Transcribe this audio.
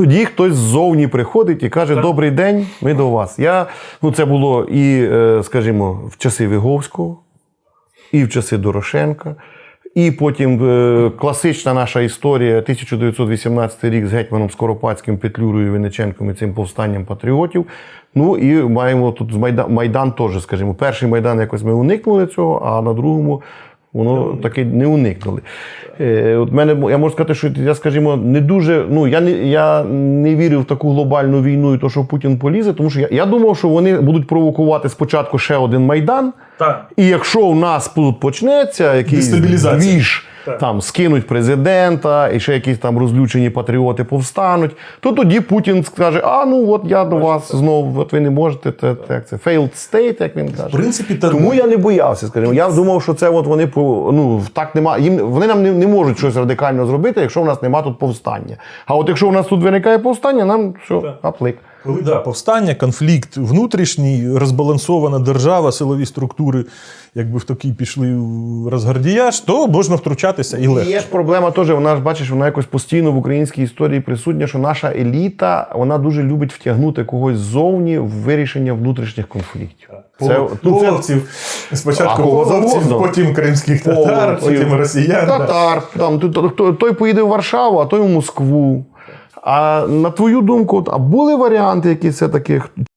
тоді хтось ззовні приходить і каже: Добрий день, ми до вас. Я, ну, це було і, е, скажімо, в часи Виговського, і в часи Дорошенка. І потім е, класична наша історія 1918 рік з гетьманом Скоропадським, Петлюрою, Винниченком і цим повстанням патріотів. Ну і маємо тут Майдан, Майдан теж, скажімо, перший Майдан якось ми уникнули цього, а на другому воно таки не уникнули. Е, от мене, я можу сказати, що я, скажімо, не дуже. Ну, я не, я не вірив в таку глобальну війну і то, що Путін полізе, тому що я, я думав, що вони будуть провокувати спочатку ще один Майдан. Так. І якщо у нас тут почнеться якийсь Дестабілізація. Там скинуть президента, і ще якісь там розлючені патріоти повстануть, то тоді Путін скаже: а ну от я до вас знову, от ви не можете, це, як це failed state, як він каже. В принципі, та- Тому я не боявся, скажімо. Я думав, що це от вони по- ну, так нема. Їм вони нам не, не можуть щось радикально зробити, якщо в нас нема тут повстання. А от якщо в нас тут виникає повстання, нам все, аплик. Коли да, повстання, конфлікт внутрішній, розбалансована держава, силові структури, якби в такий пішли в розгардіяж, то можна втручатися і легко. Є ж проблема теж, вона ж бачиш, вона якось постійно в українській історії присутня, що наша еліта вона дуже любить втягнути когось ззовні в вирішення внутрішніх конфліктів. Ну, половців. Спочатку половців, потім кримських татар, Половців, потім росіян. да. Татар, там, той поїде в Варшаву, а той в Москву. А на твою думку, а були варіанти, які все-таки